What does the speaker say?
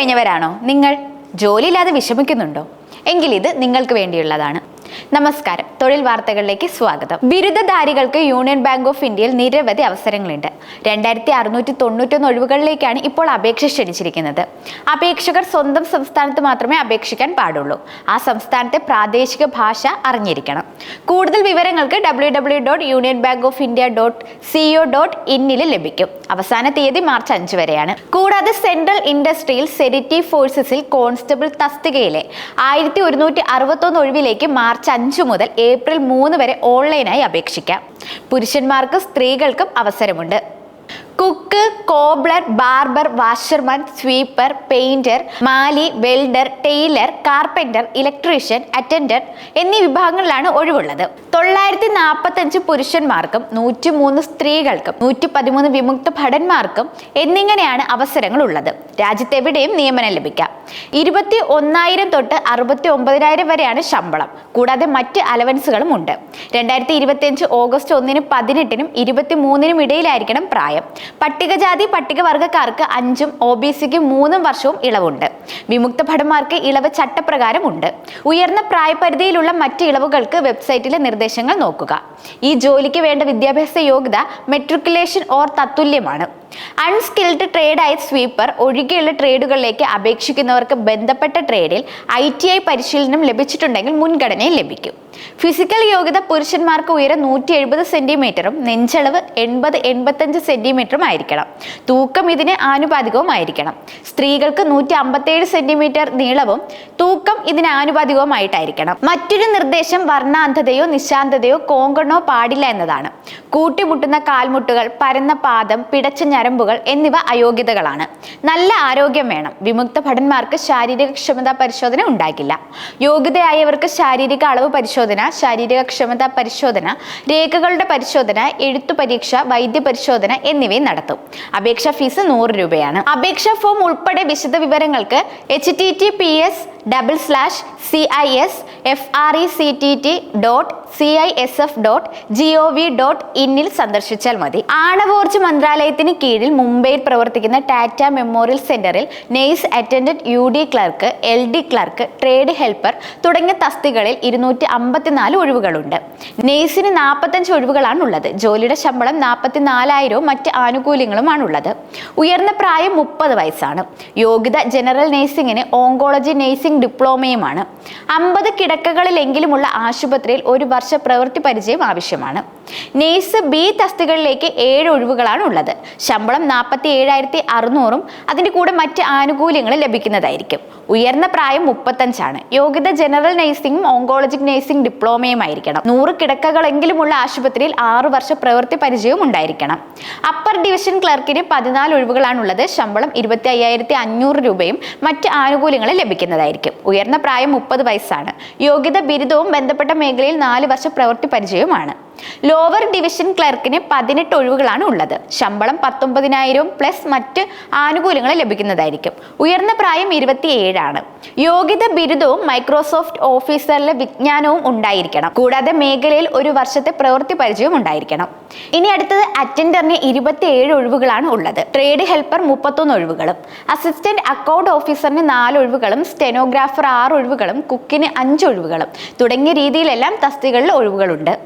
കഴിഞ്ഞവരാണോ? നിങ്ങൾ ജോലിയില്ലാതെ വിഷമിക്കുന്നുണ്ടോ? എങ്കിൽ ഇത് നിങ്ങൾക്ക് വേണ്ടിയുള്ളതാണ്. നമസ്കാരം. തൊഴിൽ വാർത്തകളിലേക്ക് സ്വാഗതം. ബിരുദധാരികൾക്ക് യൂണിയൻ ബാങ്ക് ഓഫ് ഇന്ത്യയിൽ നിരവധി അവസരങ്ങളുണ്ട്. രണ്ടായിരത്തി അറുന്നൂറ്റി തൊണ്ണൂറ്റൊന്ന് ഒഴിവുകളിലേക്കാണ് ഇപ്പോൾ അപേക്ഷ ക്ഷണിച്ചിരിക്കുന്നത്. അപേക്ഷകർ സ്വന്തം സംസ്ഥാനത്ത് മാത്രമേ അപേക്ഷിക്കാൻ പാടുള്ളൂ. ആ സംസ്ഥാനത്തെ പ്രാദേശിക ഭാഷ അറിഞ്ഞിരിക്കണം. കൂടുതൽ വിവരങ്ങൾക്ക് W W dot Union Bank of India dot CO dot ഇന്നിൽ ലഭിക്കും. അവസാന തീയതി മാർച്ച് അഞ്ച് വരെയാണ്. കൂടാതെ സെൻട്രൽ ഇൻഡസ്ട്രിയിൽ സെരിറ്റി ഫോഴ്സസിൽ കോൺസ്റ്റബിൾ തസ്തികയിലെ ആയിരത്തി ഒരുന്നൂറ്റി അറുപത്തൊന്ന് ഒഴിവിലേക്ക് മാർച്ച് അഞ്ച് മുതൽ ഏപ്രിൽ മൂന്ന് വരെ ഓൺലൈനായി അപേക്ഷിക്കാം. പുരുഷന്മാർക്കും സ്ത്രീകൾക്കും അവസരമുണ്ട്. Cook cobbler barber washerman sweeper painter mali welder tailor carpenter electrician attender എന്നീ വിഭാഗങ്ങളിലാണ് ഒഴിവുള്ളത്. തൊള്ളായിരത്തി നാൽപ്പത്തഞ്ച് പുരുഷന്മാർക്കും നൂറ്റി മൂന്ന് സ്ത്രീകൾക്കും നൂറ്റി പതിമൂന്ന് വിമുക്ത ഭടന്മാർക്കും എന്നിങ്ങനെയാണ് അവസരങ്ങൾ ഉള്ളത് രാജ്യത്തെവിടെയും നിയമനം ലഭിക്കാം. ഇരുപത്തി ഒന്നായിരം തൊട്ട് അറുപത്തി ഒമ്പതിനായിരം വരെയാണ് ശമ്പളം. കൂടാതെ മറ്റ് അലവൻസുകളും ഉണ്ട്. രണ്ടായിരത്തി ഇരുപത്തിയഞ്ച് ഓഗസ്റ്റ് ഒന്നിനും പതിനെട്ടിനും ഇരുപത്തി മൂന്നിനും ഇടയിലായിരിക്കണം പ്രായം. പട്ടികജാതി പട്ടികവർഗക്കാർക്ക് അഞ്ചും ഒ ബി സിക്ക് മൂന്നും വർഷവും ഇളവുണ്ട്. വിമുക്ത ഭടന്മാർക്ക് ഇളവ് ചട്ടപ്രകാരം ഉണ്ട് ഉയർന്ന പ്രായപരിധിയിലുള്ള മറ്റ് ഇളവുകൾക്ക് വെബ്സൈറ്റിലെ നിർദ്ദേശങ്ങൾ നോക്കുക. ഈ ജോലിക്ക് വേണ്ട വിദ്യാഭ്യാസ യോഗ്യത മെട്രിക്കുലേഷൻ ഓർ തത്തുല്യമാണ്. അൺസ്കിൽഡ് ട്രേഡ് ട്രേഡായ സ്വീപ്പർ ഒഴികെയുള്ള ട്രേഡുകളിലേക്ക് അപേക്ഷിക്കുന്നവർക്ക് ബന്ധപ്പെട്ട ട്രേഡിൽ ഐ ടി ഐ പരിശീലനം ലഭിച്ചിട്ടുണ്ടെങ്കിൽ മുൻഗണനയും ലഭിക്കും. ഫിസിക്കൽ യോഗ്യത പുരുഷന്മാർക്ക് ഉയരം നൂറ്റി എഴുപത് സെന്റിമീറ്ററും നെഞ്ചളവ് എൺപത് എൺപത്തഞ്ച് സെന്റിമീറ്ററും ആയിരിക്കണം. തൂക്കം ഇതിന് ആനുപാതികവുമായിരിക്കണം. സ്ത്രീകൾക്ക് നൂറ്റി അമ്പത്തേഴ് സെന്റിമീറ്റർ നീളവും തൂക്കം ഇതിന് ആനുപാതികവുമായിട്ടായിരിക്കണം. മറ്റൊരു നിർദ്ദേശം വർണാന്ധതയോ നിശാന്തതയോ കോങ്കണോ പാടില്ല എന്നതാണ്. കൂട്ടിമുട്ടുന്ന കാൽമുട്ടുകൾ പരന്ന പാദം പിടച്ച ഞരമ്പുകൾ എന്നിവ അയോഗ്യതകളാണ്. നല്ല ആരോഗ്യം വേണം. വിമുക്ത ഭടന്മാർക്ക് ശാരീരിക ക്ഷമതാ പരിശോധന ഉണ്ടാകില്ല. യോഗ്യതയായവർക്ക് ശാരീരിക അളവ് പരിശോധന ശാരീരിക ക്ഷമതാ പരിശോധന രേഖകളുടെ പരിശോധന എഴുത്തു പരീക്ഷ വൈദ്യ പരിശോധന എന്നിവയും നടത്തും. അപേക്ഷാ ഫീസ് നൂറ് രൂപയാണ്. അപേക്ഷാ ഫോം ഉൾപ്പെടെ വിശദ വിവരങ്ങൾക്ക് H T T P S double slash C I S F R E C T T dot C I S F dot G O V dot ഇന്നിൽ സന്ദർശിച്ചാൽ മതി. ആണവോർജ മന്ത്രാലയത്തിന് കീഴിൽ മുംബൈയിൽ പ്രവർത്തിക്കുന്ന ടാറ്റ മെമ്മോറിയൽ സെന്ററിൽ nurse attendant U D clerk L D clerk trade helper തുടങ്ങിയ തസ്തികളിൽ ഇരുന്നൂറ്റി അമ്പത്തിനാല് ഒഴിവുകളുണ്ട്. നെയ്സിന് നാൽപ്പത്തഞ്ച് ഒഴിവുകളാണ് ഉള്ളത് ജോലിയുടെ ശമ്പളം നാൽപ്പത്തി നാലായിരവും ആനുകൂല്യങ്ങളുമാണ് ഉള്ളത് ഉയർന്ന പ്രായം മുപ്പത് വയസ്സാണ്. യോഗ്യത ജനറൽ നേഴ്സിംഗിന് ഓങ്കോളജി നേഴ്സിംഗ് ഡിപ്ലോമയുമാണ് അമ്പത് കിടക്കകളിലെങ്കിലുമുള്ള ആശുപത്രിയിൽ ഒരു വർഷ പ്രവൃത്തി പരിചയം ആവശ്യമാണ്. നേഴ്സ് ബി തസ്തികളിലേക്ക് ഏഴ് ഒഴിവുകളാണ് ഉള്ളത്. ശമ്പളം നാൽപ്പത്തി ഏഴായിരത്തി അറുന്നൂറും അതിന്റെ കൂടെ മറ്റ് ആനുകൂല്യങ്ങൾ ലഭിക്കുന്നതായിരിക്കും. ഉയർന്ന പ്രായം മുപ്പത്തഞ്ചാണ്. യോഗ്യത ജനറൽ നഴ്സിംഗും ഓങ്കോളജിക് നഴ്സിംഗ് ഡിപ്ലോമയും ആയിരിക്കണം നൂറ് കിടക്കകളെങ്കിലുമുള്ള ആശുപത്രിയിൽ ആറു വർഷ പ്രവൃത്തി പരിചയവും ഉണ്ടായിരിക്കണം. അപ്പർ ഡിവിഷൻ ക്ലർക്കിന് പതിനാല് ഒഴിവുകളാണുള്ളത്. ശമ്പളം ഇരുപത്തി അയ്യായിരത്തി അഞ്ഞൂറ് രൂപയും മറ്റ് ആനുകൂല്യങ്ങളും ലഭിക്കുന്നതായിരിക്കും. ഉയർന്ന പ്രായം മുപ്പത് വയസ്സാണ്. യോഗ്യത ബിരുദവും ബന്ധപ്പെട്ട മേഖലയിൽ നാല് വർഷ പ്രവൃത്തി പരിചയവുമാണ്. ലോവർ ഡിവിഷൻ ക്ലർക്കിന് പതിനെട്ട് ഒഴിവുകളാണ് ഉള്ളത്. ശമ്പളം പത്തൊമ്പതിനായിരവും പ്ലസ് മറ്റ് ആനുകൂല്യങ്ങൾ ലഭിക്കുന്നതായിരിക്കും. ഉയർന്ന പ്രായം ഇരുപത്തിയേഴാണ്. യോഗ്യത ബിരുദവും മൈക്രോസോഫ്റ്റ് ഓഫീസറിലെ വിജ്ഞാനവും ഉണ്ടായിരിക്കണം. കൂടാതെ മേഖലയിൽ ഒരു വർഷത്തെ പ്രവൃത്തി പരിചയവും ഉണ്ടായിരിക്കണം. ഇനി അടുത്തത് അറ്റൻഡറിന് ഇരുപത്തിയേഴ് ഒഴിവുകളാണ് ഉള്ളത്. ട്രേഡ് ഹെൽപ്പർ മുപ്പത്തൊന്ന് ഒഴിവുകളും. അസിസ്റ്റന്റ് അക്കൗണ്ട് ഓഫീസറിന് നാല് ഒഴിവുകളും. സ്റ്റെനോഗ്രാഫർ ആറ് ഒഴിവുകളും. കുക്കിന് അഞ്ച് ഒഴിവുകളും. തുടങ്ങിയ രീതിയിലെല്ലാം തസ്തികളിൽ ഒഴിവുകളുണ്ട്.